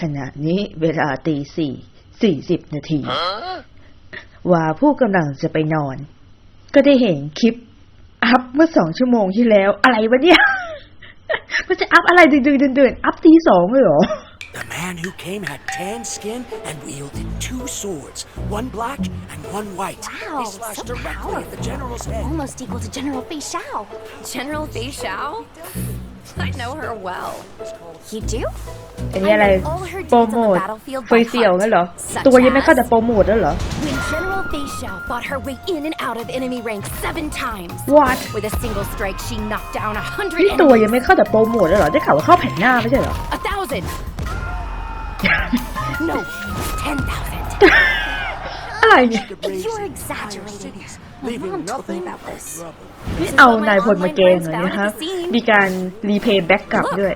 ขณะนี้เวลาตีสี่สี่สิบนาที ว่าผู้กำลังจะไปนอน ก็ได้เห็นคลิป อัพเมื่อสองชั่วโมงที่แล้ว อะไรวะเนี่ย มันจะอัพอะไรดึกๆดื่นๆอัพตีสองเลยเหรอ The man who came had tan skin and wielded two swords, one black and one white. Wow, they slashed so directly at the powerful. general's head. Almost equal to General Fei Shao. General Fei Shao? I know her well. You do? อันนี้อะไร All her โปร deeds โม on ท the battlefield เฟย by เสี่ยว heart, งั้นเหรอ such ตัวยังไม่เข้า as แต่โปรโมทแล้วเหรอ When General Fei Shao fought her way in and out of enemy ranks seven times. What? With a single strike, she knocked down a hundred นี่ตัวยัง enemies. ไม่เข้าแต่โปรโมทแล้วเหรอ ได้ข่าวว่าเข้าแผ่นหน้าไม่ใช่เหรอ A thousand. no, ten thousand. raise You're entire exaggerating. cities, My leaving mom told me nothing about but this. rubble. นี่เอานายพลมาเกงเหรอเนี่ยฮะ มีการรีเพย์แบ็กกลับด้วย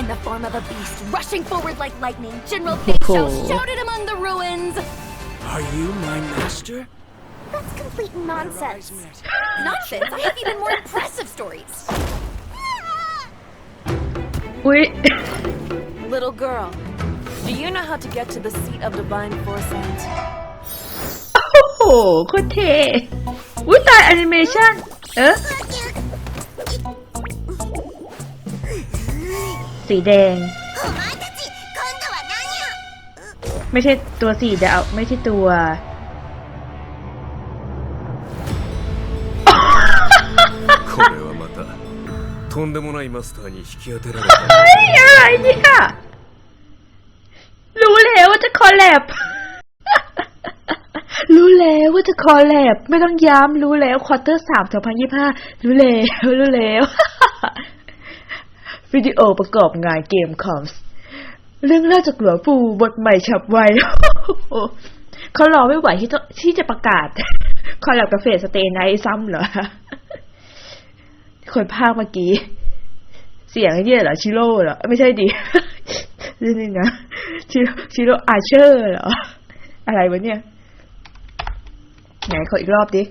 In the form of a beast rushing forward like lightning, General Fei Shao Oh. shouted among the ruins. Are you my master? That's complete nonsense. Nonsense. I have even more impressive stories. อุ้ย Little girl, do you know how to get to the seat of divine foresight? โอ้โหโคตรเท่อุ้ยตายแอนิเมชันเออสีแดง ไม่ใช่ตัวสีดาวไม่ใช่ตัว これはまたとんでもないマスターに引き当てられた เฮ้ยอะไรเนี่ย รู้แล้วว่าจะคอลแลบ รู้ แล้วว่าจะคอแลบไม่ต้องย้ำรู้แล้วควอเตอร์สามสองพันยี่ห้ารู้แล้วรู้แล้ววิดีโอประกอบงานเกมคอมส์เรื่องเล่าจากหลวงปู่บทใหม่ฉับไวเขารอไม่ไหวที่จะที่จะประกาศ คอลแลบกับเฟสสเตย์ไนซ้ำเหรอคนภาคเมื่อกี้ เสียงไอ้เนี่ยเหรอชิโร่เหรอ ไม่ใช่ดินี่นี่นะชิโร่ชิโร่อาเชอร์เหรอ อะไรวะเนี่ย ไหนขออีกรอบดิ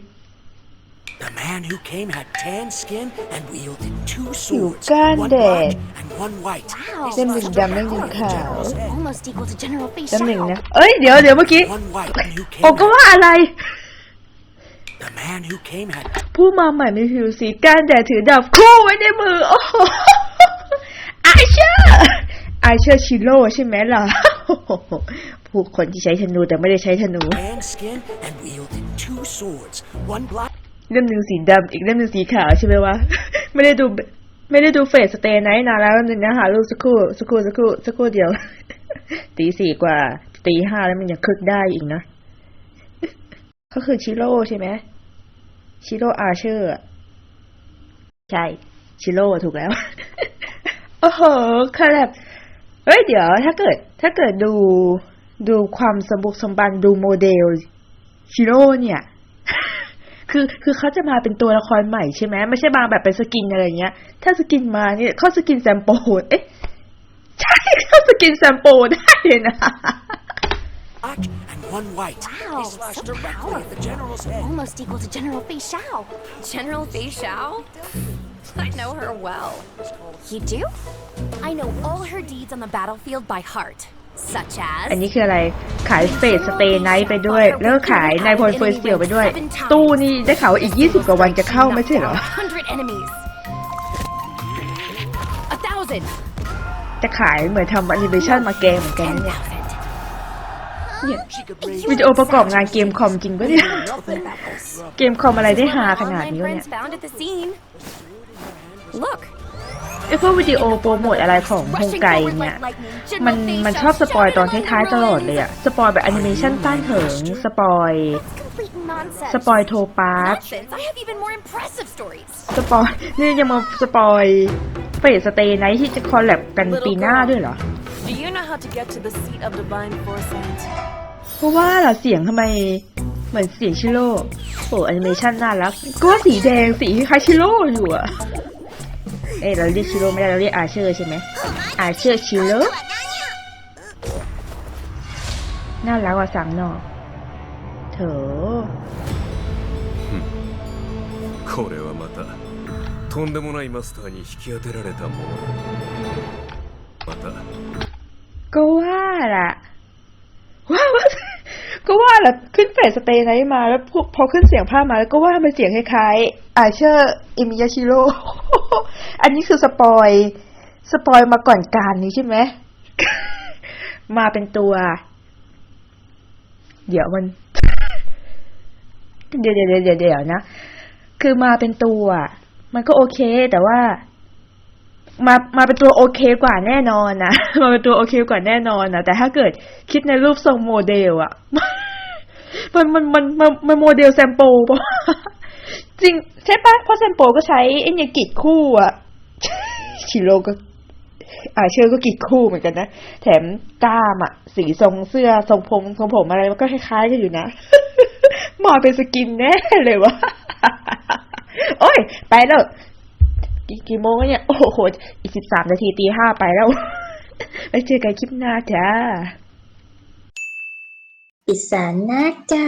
The man who came had tan skin and wielded two swords, can one they? black and one white. Wow. They เล่มหนึ่ง slashed ดำเล่มหนึ่ง directly at the ขาว general's head. Almost equal to General Fei แป๊บหนึ่ง Shao. นะ เอ้ย เดี๋ยวเดี๋ยวเมื่อกี้ One white and who โอ้ came ก็ had, ว่าอะไร the man who came had ผู้มาใหม่มีผิวสีก้านแต่ถือดาบคู่ไว้ในมือ โอ้โหอาเชอร์อาเชอร์ชิโร่ใช่ไหมล่ะ ผู้คนที่ใช้ธนูแต่ไม่ได้ใช้ธนู tan skin and wielded two swords, one black เล่มหนึ่งสีดำอีกเล่มหนึ่งสีขาวใช่ไหมวะ ไม่ได้ดูไม่ได้ดูเฟสสเตย์ไนท์นานแล้วนึงนะหารูปสักครู่สักครู่สักครู่สักครู่เดียว ตีสี่กว่า ตีห้าแล้วมันยังคึกได้อีกนะก็คือชิโร่ใช่ไหมชิโร่อาเชอร์ใช่ชิโร่ถูกแล้ว โอ้โหคือแบบเฮ้ยเดี๋ยว ถ้าเกิด ถ้าเกิดดูดูความสมบุกสมบันดูโมเดลชิโร่เนี่ย คือคือเขาจะมาเป็นตัวละครใหม่ใช่ไหมไม่ใช่มาแบบเป็นสกินอะไรเงี้ย ถ้าสกินมาเนี่ยเข้าสกินแซมโปเอ๊ะใช่เข้าสกินแซมโปได้เลยนะ and one white. Wow, They slashed so directly at the general's head. Almost equal to General Fei Shao. General Fei Shao? I know her well. You do? I know all her deeds on the battlefield by heart. Such อัน as นี้คืออะไร ขายสเปซสเตย์ไนท์ไปด้วย แล้วก็ขายนายพลเฟอร์เซียวไปด้วย ตู้นี่ได้ข่าวว่าอีก 20 กว่าวันจะเข้าไม่ใช่เหรอ hundred enemies. A thousand. จะขายเหมือนทำแอนิเมชันมาแกงเหมือนกัน Ten นะเนี่ย thousand. เนี่ย She could raise วิดีโอประกอบงานเกมคอมจริงปะเนี่ย nothing about this. เกมคอมอะไรได้ What ฮา my ขนาด online นี้วะเนี่ย อพวกวิดีโอโปรโมทอะไรของฮงไกเนี่ยมันมันชอบสปอยตอนท้ายๆตลอดเลยอะสปอยแบบแอนิเมชันต้านเหิงสปอยสปอยโทปาร์สปอยนี่ยังมาสปอยเฟสสเตย์ไนท์ที่จะคอลแลบกันปีหน้าด้วยเหรอเพราะว่าล่ะเสียงทำไมเหมือนเสียงชิโร่โอ้แอนิเมชันน่ารัก ก็สีแดงสีคล้ายชิโร่อยู่อะ เอ้ยเราเรียกชิโร่ไม่ได้เราเรียกอาเชอร์ใช่ไหมอาเชอร์ชิโร่น่ารักกว่าสังหนอเถอ これはまたと とんでもないマスターに引き当てられたものまた ก็ว่าล่ะว่าว่า ก็ว่าล่ะขึ้นเฟสสเตย์ไนท์มาแล้วพอพอขึ้นเสียงภาพมาแล้วก็ว่ามันเสียงคล้ายๆอาเชอร์อิมิยาชิโร่อันนี้คือสปอย สปอยมาก่อนการนี้ใช่ไหมมาเป็นตัว เดี๋ยวมัน เดี๋ยวเดี๋ยวเดี๋ยวเดี๋ยวนะ คือมาเป็นตัว มันก็โอเค แต่ว่า มามาเป็นตัวโอเคกว่าแน่นอนนะ มาเป็นตัวโอเคกว่าแน่นอนนะแต่ถ้าเกิดคิดในรูปทรงโมเดลอะมันมันมันมันมันโมเดลแซมโปปะจริงใช่ปะเพราะแซมโปก็ใช้ไอ้เนี่ยกิดคู่อะชิโร่ก็อาเชื่อก็กิดคู่เหมือนกันนะ แถมกล้ามอะสีทรงเสื้อทรงผมทรงผมอะไรมันก็คล้ายๆกันอยู่นะมาเป็นสกินแน่เลยวะโอ้ย ไปแล้ว กี่โมงเนี่ย โอ้โห อีกสิบสามนาทีตีห้าไปแล้วไปเจอกันคลิปหน้าจ้า อิสานนะจ๊ะ